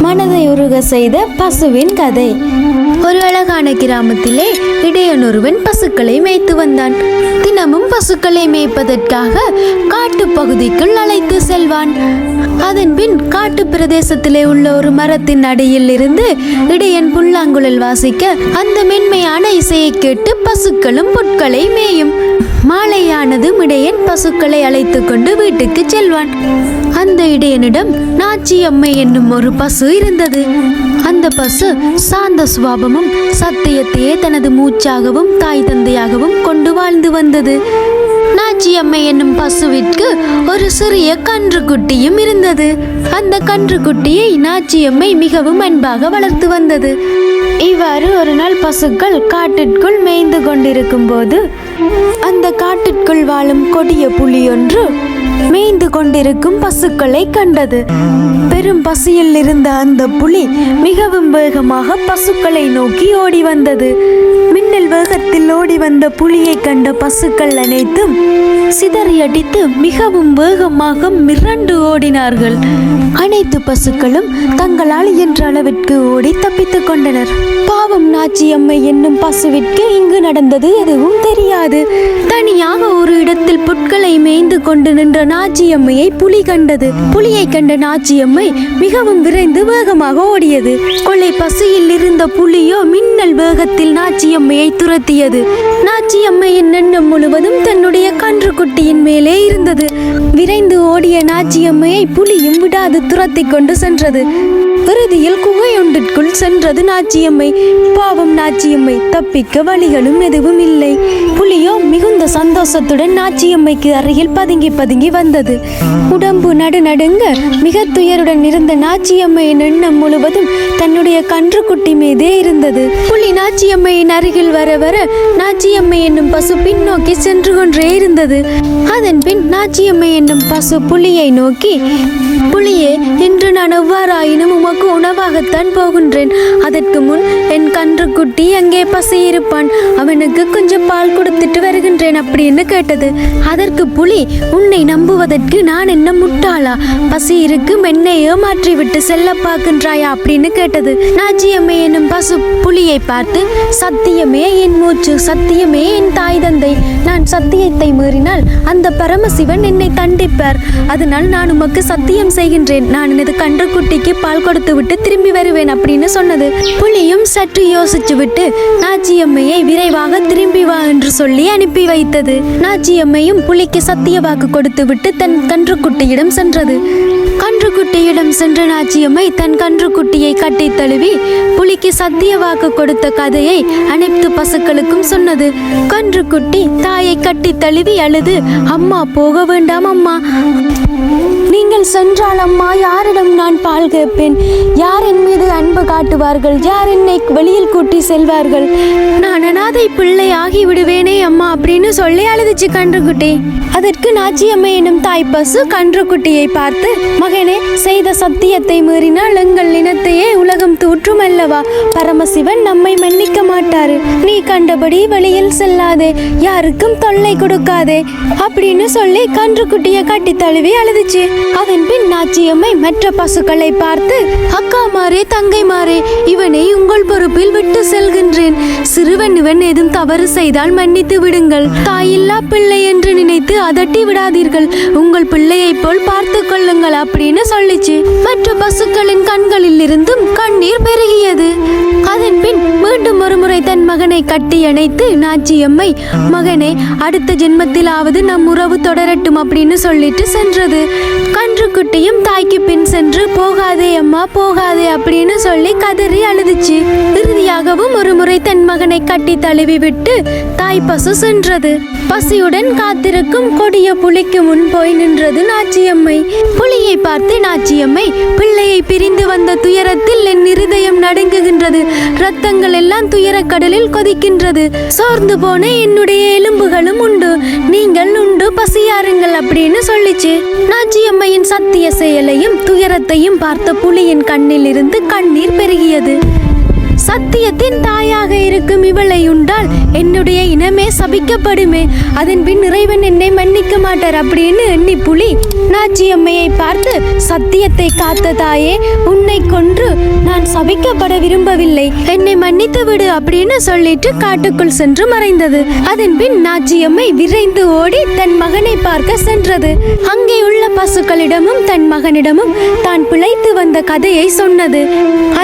மனதை உருக செய்த பசுவின் கதை. ஒரு அழகான கிராமத்திலே இடையனொருவன் பசுக்களை மேய்த்து வந்தான். தினமும் பசுக்களை மேய்ப்பதற்காக காட்டு பகுதிக்குள் அழைத்து செல்வான். அதன் பின் காட்டு பிரதேசத்திலே உள்ள ஒரு மரத்தின் அடியில் இருந்து இடையன் புல்லாங்குழல் வாசிக்க அந்த மென்மையான இசையை கேட்டு பசுக்களும் புட்களை மேயும். மாலையானதும் இடையன் பசுக்களை அழைத்து கொண்டு வீட்டுக்கு செல்வான். அந்த இடையனிடம் நாச்சியம்மை என்னும் ஒரு பசு இருந்தது. அந்த பசு சாந்த சுவாபமும் சத்தியத்தையே தனது மூச்சாகவும் தாய் தந்தையாகவும் கொண்டு வாழ்ந்து வந்தது. நாச்சியம்மை என்னும் பசுவிற்கு ஒரு சிறிய கன்றுக்குட்டியும் இருந்தது. அந்த கன்றுக்குட்டியை நாச்சியம்மை மிகவும் அன்பாக வளர்த்து வந்தது. இவ்வாறு ஒரு நாள் பசுக்கள் காட்டிற்குள் மேய்ந்து கொண்டிருக்கும் போது அந்த காட்டிற்குள் வாழும் கொடிய புலி ஒன்று மேய்ந்து கொண்டிருக்கும் பசுக்களை கண்டது. பெரும் பசியில் இருந்த அந்த புலி மிகவும் வேகமாக பசுக்களை நோக்கி ஓடி வந்தது. மின்னல் வேகத்தில் ஓடி வந்த புலியை கண்ட பசுக்கள் அனைத்தும் சிதறியடித்து மிகவும் வேகமாக மிரண்டு ஓடினார்கள். அனைத்து பசுக்களும் தங்களால் என்ற அளவிற்கு ஓடி தப்பித்துக் கொண்டனர். பாவம் நாச்சியம்மை என்னும் பசுவிற்கு இங்கு நடந்தது எதுவும் தெரியாது. தனியாக ஒரு இடத்தில் புட்களை மேய்ந்து கொண்டு நின்ற நாச்சியம்மையை புலி கண்டது. புலியை கண்ட நாச்சியம்மை மிகவும் விரைந்து வேகமாக ஓடியது. கொள்ளை பசியில் இருந்த புலியோ மின்னல் வேகத்தில் நாச்சியம்மையை துரத்தியது. நாச்சியம்மையின் எண்ணம் முழுவதும் தன்னுடைய கன்றுக்குட்டியின் மேலே இருந்தது. விரைந்து ஓடிய நாச்சியம்மையை புலியும் விடாது துரத்தி கொண்டு சென்றது. இறுதியில் குகையொன்றிற்குள் சென்றது நாச்சியம்மை. பாவம் நாச்சியம்மை தப்பிக்க வழிகளும் எதுவும் இல்லை. புலியோ மிகுந்த சந்தோஷத்துடன் நாச்சியம்மைக்கு அருகில் பதுங்கி பதுங்கி வந்தது. உடம்பு நடுநடுங்க மிக துயருடன் இருந்த நாச்சியம்மையின் எண்ணம் முழுவதும் தன்னுடைய கன்றுக்குட்டி மீதே இருந்தது. புலி நாச்சியம்மையின் அருகில் வர வர நாச்சியம்மை என்னும் பசு பின்னோக்கி சென்று கொண்டே இருந்தது. அதன் பின் நாச்சியம்மை என்னும் பசு புலியை நோக்கி புலியே இன்று நான் எவ்வாறாயினும் உமக்கு உணவாகத்தான் போகின்றேன். அதற்கு முன் என் கன்றுக்குட்டி அங்கே பசி இருப்பான் அவனுக்கு கொஞ்சம் பால் கொடுத்துட்டு வருகின்றேன் அப்படின்னு கேட்டது. அதற்கு புலி உன்னை நம்புவதற்கு நான் என்ன முட்டாளா? பசி இருக்கும் என்னை ஏமாற்றி விட்டு செல்ல பார்க்கின்றாயா? அப்படின்னு கேட்டது. நாச்சியம்மை என்னும் பசு புலியை பார்த்து சத்தியமே என் மூச்சு சத்தியமே என் தாய் தந்தை. நான் சத்தியத்தை மீறினால் அந்த பரமசிவன் என்னை தண்டிப்பார். அதனால் நான் உமக்கு சத்தியம் செய்கின்றேன். நான் எனது கன்றுக்குட்டிக்கு பால் கொடுத்து விட்டு திரும்பி வருவேன் அப்படின்னு சொன்னது. புலியும் சற்று யோசிச்சு விட்டு நாச்சியம்மையை விரைவாக திரும்பி வா என்று சொல்லி அனுப்பி வைத்தது. நாச்சியம்மையும் புலிக்கு சத்திய வாக்கு கொடுத்து விட்டு தன் கன்றுக்குட்டியிடம் சென்றது. கன்றுக்குட்டியிடம் சென்ற நாச்சியம்மை தன் கன்றுக்குட்டியை கட்டித் தழுவி புலிக்கு சத்திய வாக்கு கொடுத்த கதையை அனைத்து பசுக்களுக்கும் சொன்னது. கன்றுக்குட்டி தாயை கட்டித் தழுவி அழுது அம்மா போக வேண்டாம் அம்மா. நீங்கள் சென்றால் அம்மா யாரிடம் நான் பால் கேட்பேன்? யார் என் மீது அன்பு காட்டுவார்கள். யார் என்னை வெளியில் கூட்டி செல்வார்கள்? நான் அனாதை பிள்ளை ஆகி விடுவேனே அம்மா அப்படின்னு சொல்லி அழுதுச்சு கன்றுக்குட்டி. அதற்கு நாச்சியம்மை எனும் தாய் பசு கன்றுக்குட்டியை பார்த்து மகனே செய்த சத்தியத்தை மீறினால் எங்கள் இனத்தையே உலகம் தூற்றும் அல்லவா? பரமசிவன் நம்மை மன்னிக்க மாட்டாரு. நீ கண்டபடி வெளியில் செல்லாதே யாருக்கும் தொல்லை கொடுக்காதே அப்படின்னு சொல்லி கன்றுக்குட்டியை கட்டி தழுவி அழுதுச்சு. அதன் பின் நாச்சியம்மை மற்ற பசுக்களை பார்த்து அக்கா மாறே தங்கைமாரே இவனை உங்கள் பொறுப்பில் விட்டு செல்கின்றேன். சிறுவன் இவன் ஏதும் தவறு செய்தால் மன்னித்து விடுங்கள். தாயில்லா பிள்ளை என்று நினைத்து அதட்டி விடாதீர்கள். உங்கள் பிள்ளையைப் போல் பார்த்து கொள்ளுங்கள் அப்படின்னு சொல்லிச்சு. மற்ற பசுக்களின் கண்களில் இருந்தும் கண்ணீர் பெருகியது. அதன் பின் மீண்டும் ஒருமுறை தன் மகனை கட்டி அணைத்து நாச்சியம்மை மகனே அடுத்த ஜென்மத்திலாவது நம் உறவு தொடரட்டும் அப்படின்னு சொல்லிட்டு சென்றது. கன்றுக்குட்டியும் தாய்க்கு பின் சென்று போகாதே அம்மா போகாதே அப்படின்னு சொல்லி கதறி அழுதுச்சு. இறுதியாகவும் ஒரு முறை தன் மகனை கட்டி தழுவி விட்டு தாய் பசு சென்றது. பசியுடன் காத்திருக்கும் கொடிய புலிக்கு முன் போய் நின்றது நாச்சியம்மை. புலியை பார்த்து நாச்சியம்மை பிள்ளையை பிரிந்து வந்த துயரத்தில் என் இருதயம் நடுங்குகின்றது. ரத்தங்கள் எல்லாம் துயரக் கடலில் கொதிக்கின்றது. சோர்ந்து போன என்னுடைய எலும்புகளும் உண்டு. நீங்கள் உண்டு பசியாருங்கள் அப்படின்னு சொல்லிச்சு. நாச்சியம்மையின் சத்திய செயலையும் துயரத்தையும் பார்த்த புலியின் கண்ணில் இருந்து கண்ணீர் பெருகியது. சத்தியத்தின் தாயாக இருக்கும் இவளை உண்டால் என்னுடைய இனமே சபிக்கப்படுமே. அதன் பின் இறைவன் என்னை மன்னிக்க மாட்டார் அப்படின்னு எண்ணி புலி நாச்சியம்மையை பார்த்து சத்தியத்தை காத்த தாயே உன்னை கொன்று நான் சபிக்கப்பட விரும்பவில்லை. என்னை மன்னித்து விடு அப்படின்னு சொல்லிட்டு காட்டுக்குள் சென்று மறைந்தது. அதன் பின் நாச்சியம்மை விரைந்து ஓடி தன் மகனை பார்க்க சென்றது. அங்கே உள்ள பசுக்களிடமும் தன் மகனிடமும் தான் பிழைத்து வந்த கதையை சொன்னது.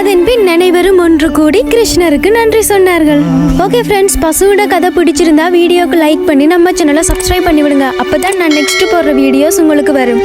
அதன் பின் அனைவரும் ஒன்று கூடி கிருஷ்ணருக்கு நன்றி சொன்னார்கள். ஓகே ஃப்ரெண்ட்ஸ் பசுவோட கதை பிடிச்சிருந்தா வீடியோக்கு லைக் பண்ணி நம்ம சேனலை சப்ஸ்கிரைப் பண்ணி விடுங்க அப்பதான் நான் நெக்ஸ்ட் போடுற வீடியோஸ் உங்களுக்கு வரும்.